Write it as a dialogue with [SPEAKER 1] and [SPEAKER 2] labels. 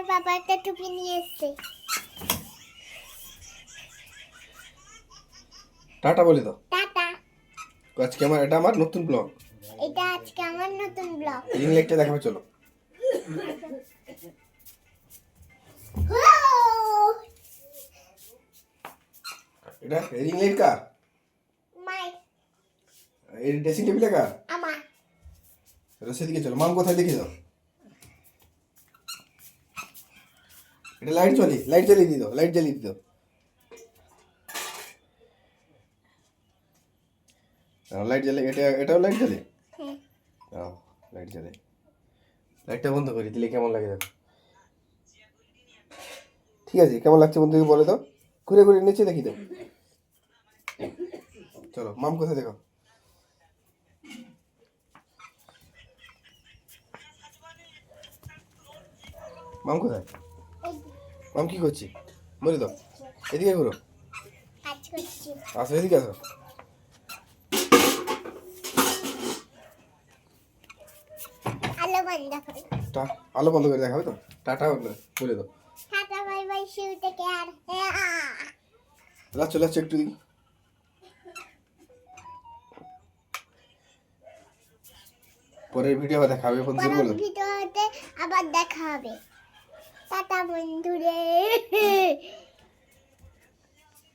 [SPEAKER 1] আমার বাবা একটা টুপি নিয়ে এসেছে।
[SPEAKER 2] টাটা বলে দাও
[SPEAKER 1] টাটা।
[SPEAKER 2] আজকে আমার এটা আমার নতুন ব্লগ
[SPEAKER 1] এটা আজকে আমার নতুন ব্লগ
[SPEAKER 2] রিং লাইটটা দেখাবে চলো। এটা রিং লাইট কার
[SPEAKER 1] মাই।
[SPEAKER 2] এই ড্রেসিং টেবিলে কার
[SPEAKER 1] আমার
[SPEAKER 2] সেদিকে চলো। মাম কোথায় দেখে দাও এটা লাইট চলি লাইট জ্বালিয়ে দাও লাইট জ্বালিয়ে দাও। লাইট জ্বালে এটা এটাও লাইট জ্বালে
[SPEAKER 1] হ্যাঁ
[SPEAKER 2] লাইট জ্বালে লাইটটা বন্ধ করি দিলে কেমন লাগে দেখো? ঠিক আছে কেমন লাগছে বন্ধুকে বলে দাও? ঘুরে ঘুরে নিচে দেখি দাও চলো মাম কোথায় দেখো? মাম কোথায়? মাম, কি করছি? বলে দাও। এদিকে ঘুরো। আসো, এদিকে আসো।
[SPEAKER 1] আলো বন্ধ করে
[SPEAKER 2] দেখাবে তো? টাটা বলে দাও।
[SPEAKER 1] টাটা বাই
[SPEAKER 2] একটু দিই পরের ভিডিও বন্ধু
[SPEAKER 1] পরের
[SPEAKER 2] বলো
[SPEAKER 1] ভিডিওতে আবার দেখা হবে। টাটা বন্ধুরে।